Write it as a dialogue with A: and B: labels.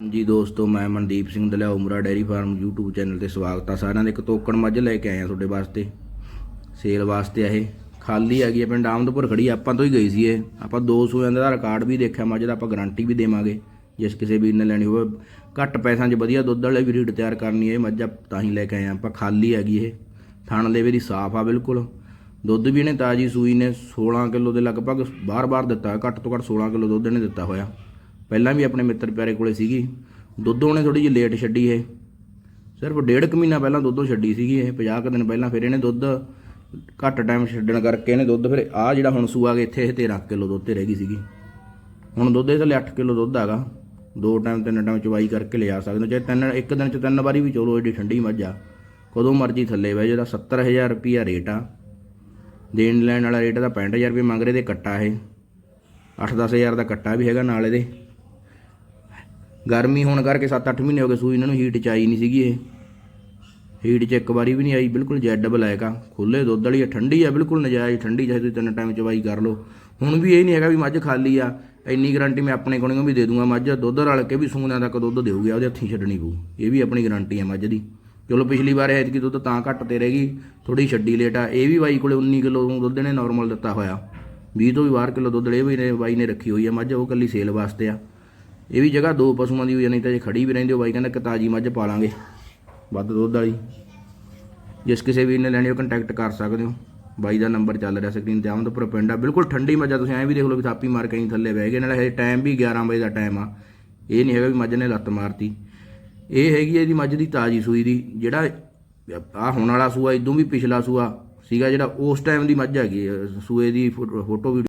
A: ਜੀ ਦੋਸਤੋ ਮੈਂ Mandeep Singh Dalia Umra dairy farm YouTube channel ਤੇ ਸਵਾਗਤ ਆ। ਸਾਰਿਆਂ ਦੇ ਇੱਕ ਤੋਕੜ ਮੱਝ ਲੈ ਕੇ ਆਏ ਆ ਤੁਹਾਡੇ ਵਾਸਤੇ। ਸੇਲ ਵਾਸਤੇ ਆ ਇਹ। ਖਾਲੀ ਹੈਗੀ ਆ ਪਿੰਡ ਆਮਦਪੁਰ ਖੜੀ ਆਪਾਂ ਤੋਂ ਹੀ ਗਈ ਸੀ ਇਹ। ਆਪਾਂ ਦੋ ਸੂਆਂ ਦਾ ਰਿਕਾਰਡ ਵੀ ਦੇਖਿਆ ਮੱਝ ਦਾ ਆਪਾਂ ਗਾਰੰਟੀ ਵੀ ਦੇਵਾਂਗੇ। ਜਿਸ ਕਿਸੇ ਵੀਰ ਨੇ ਲੈਣੀ ਹੋਵੇ ਘੱਟ ਪੈਸਿਆਂ 'ਚ ਵਧੀਆ ਦੁੱਧ ਵਾਲੇ ਵੀ ਰੀਡ ਤਿਆਰ ਕਰਨੀ ਹੈ ਮੱਝ ਆ, ਤਾਂ ਹੀ ਲੈ ਕੇ ਆਏ ਆ। ਆਪਾਂ ਖਾਲੀ ਹੈਗੀ ਇਹ। ਥਣ ਦੇ ਵੀ ਸਾਫ਼ ਆ ਬਿਲਕੁਲ। ਦੁੱਧ ਵੀ ਇਹਨੇ ਤਾਜੀ ਸੂਈ ਨੇ 16 ਕਿਲੋ ਦੇ ਲਗਭਗ ਬਾਰ-ਬਾਰ ਦਿੱਤਾ ਹੈ, ਘੱਟ ਤੋਂ ਘੱਟ 16 ਕਿਲੋ ਦੁੱਧ ਇਹਨੇ ਦਿੱਤਾ ਹੋਇਆ। ਪਹਿਲਾਂ ਵੀ ਆਪਣੇ ਮਿੱਤਰ ਪਿਆਰੇ ਕੋਲੇ ਸੀਗੀ। ਦੁੱਧ ਉਹਨੇ ਥੋੜੀ ਜਿਹੀ ਲੇਟ ਛੱਡੀ ਇਹ। ਸਿਰਫ ਡੇਢ ਕੁ ਮਹੀਨਾ ਪਹਿਲਾਂ ਦੁੱਧੋਂ ਛੱਡੀ ਸੀਗੀ ਇਹ 50 ਕੁ ਦਿਨ ਪਹਿਲਾਂ ਫਿਰ ਇਹਨੇ ਦੁੱਧ ਘੱਟ ਟਾਈਮ ਛੱਡਣ ਕਰਕੇ ਇਹਨੇ ਦੁੱਧ ਫਿਰ ਆ ਜਿਹੜਾ ਹੁਣ ਸੂਆ ਗਿਆ ਇੱਥੇ ਇਹ 13 ਕਿਲੋ ਦੁੱਧ ਤੇ ਰਹਿ ਗਈ ਸੀਗੀ। ਹੁਣ ਦੁੱਧ ਇਹਦੇ ਲਈ 8 ਕਿਲੋ ਦੁੱਧ ਹੈਗਾ। ਦੋ ਟਾਈਮ ਤਿੰਨ ਟਾਈਮ ਚਵਾਈ ਕਰਕੇ ਲਿਆ ਸਕਦੇ ਹੋ। ਚਾਹੇ ਤਿੰਨ, ਇੱਕ ਦਿਨ ਚ ਤਿੰਨ ਵਾਰੀ ਵੀ ਚਲੋ, ਏਡੀ ਠੰਡੀ ਮੱਝ ਆ। ਕਦੋਂ ਮਰਜ਼ੀ ਥੱਲੇ ਬਹਿ ਜਿਹਦਾ 70000 ਰੁਪਿਆ ਰੇਟ ਆ। ਦੇਣ ਲੈਣ ਵਾਲਾ ਰੇਟ ਦਾ 65000 ਰੁਪਏ ਮੰਗ ਰਹੇ ਤੇ ਕੱਟਾ ਇਹ। 8-10000 ਦਾ ਕੱਟਾ ਵੀ ਹੈਗਾ ਨਾਲ ਇਹਦੇ। ਗਰਮੀ ਹੋਣ ਕਰਕੇ 7-8 ਮਹੀਨੇ ਹੋ ਗਏ ਸੂਈ ਇਹਨਾਂ ਨੂੰ ਹੀਟ ਚ ਆਈ ਨਹੀਂ ਸੀਗੀ ਇਹ। ਹੀਟ ਚ ਇੱਕ ਵਾਰੀ ਵੀ ਨਹੀਂ ਆਈ, ਬਿਲਕੁਲ ਜੈਡ ਡਬਲ ਆ। ਖੁੱਲੇ ਦੁੱਧ ਵਾਲੀ ਆ, ਠੰਡੀ ਆ, ਬਿਲਕੁਲ ਨਜਾਇਜ਼ ਠੰਡੀ, ਚਾਹੇ ਤੁਸੀਂ ਤਿੰਨ ਟਾਈਮ ਚਵਾਈ ਕਰ ਲਓ। ਹੁਣ ਵੀ ਇਹ ਨਹੀਂ ਹੈਗਾ ਵੀ ਮੱਝ ਖਾਲੀ ਆ, ਇੰਨੀ ਗਾਰੰਟੀ ਮੈਂ ਆਪਣੇ ਕੋਲੋਂ ਵੀ ਦੇ ਦੂੰਗਾ ਮੱਝ। ਦੁੱਧ ਰਲ ਕੇ ਵੀ ਸੂਣਿਆਂ ਤੱਕ ਦੁੱਧ ਦੇਊਗੀ ਉਹਦੇ ਹੱਥੀਂ ਛੱਡਣੀ ਪਊ। ਇਹ ਵੀ ਆਪਣੀ ਗਾਰੰਟੀ ਆ ਮੱਝ ਦੀ। ਚਲੋ ਪਿਛਲੀ ਵਾਰ ਐਤਕੀ ਦੁੱਧ ਤਾਂ ਘੱਟ ਤੇ ਰਹਿ ਗਈ ਥੋੜੀ ਛੱਡੀ ਲੇਟ ਆ। ਇਹ ਵੀ ਬਾਈ ਕੋਲੇ 19 ਕਿਲੋ ਦੁੱਧ ਨੇ ਨਾਰਮਲ ਦਿੱਤਾ ਹੋਇਆ। 20 ਤੋਂ ਵੀ ਬਾਹਰ ਕਿਲੋ ਦੁੱਧ ਇਹ ਵੀ ਨੇ, ਬਾਈ ਨੇ ਰੱਖੀ ਹੋਈ ਆ ਮੱਝ, ਉਹ ਕੱਲੀ ਸੇਲ ਵਾਸਤੇ ਆ। ਇਹ ਵੀ ਜਗ੍ਹਾ ਦੋ ਪਸ਼ੂਆਂ ਦੀ ਹੋਈ ਆ, ਨਹੀਂ ਤਾਂ ਜੇ ਖੜੀ ਵੀ ਰਹਿੰਦੇ ਹੋ ਬਾਈ ਕਹਿੰਦਾ ਕਿ ਤਾਜੀ ਮੱਝ ਪਾ ਲਾਂਗੇ ਵੱਧ ਦੁੱਧ ਵਾਲੀ। ਜਿਸ ਕਿਸੇ ਵੀਰ ਨੇ ਲੈਣੀ ਹੋ ਕੰਟੈਕਟ ਕਰ ਸਕਦੇ ਹੋ। ਬਾਈ ਦਾ ਨੰਬਰ ਚੱਲ ਰਿਹਾ ਸਕਰੀਨ ਤੇ ਆਮਦਪੁਰ ਪਿੰਡ ਆ। ਬਿਲਕੁਲ ਠੰਡੀ ਮੱਝ ਆ ਤੁਸੀਂ ਐਂ ਵੀ ਦੇਖ ਲਓ ਵੀ ਥਾਪੀ ਮਾਰ ਕੇ ਹੀ ਥੱਲੇ ਬਹਿ ਗਏ। ਨਾਲੇ ਹਜੇ ਟਾਈਮ ਵੀ 11 ਵਜੇ ਦਾ ਟਾਈਮ ਆ। ਇਹ ਨਹੀਂ ਹੈਗਾ ਵੀ ਮੱਝ ਨੇ ਲੱਤ ਮਾਰਤੀ। ਇਹ ਹੈਗੀ ਇਹਦੀ ਮੱਝ ਦੀ ਤਾਜੀ ਸੂਈ ਦੀ ਜਿਹੜਾ ਆ ਹੋਣ ਵਾਲਾ ਸੂਆ ਇਦੋਂ ਵੀ ਪਿਛਲਾ ਸੂਆ ਸੀਗਾ ਜਿਹੜਾ ਉਸ ਟਾਈਮ ਦੀ ਮੱਝ ਹੈਗੀ ਹੈ, ਸੂਏ ਦੀ ਫੋਟੋ ਵੀ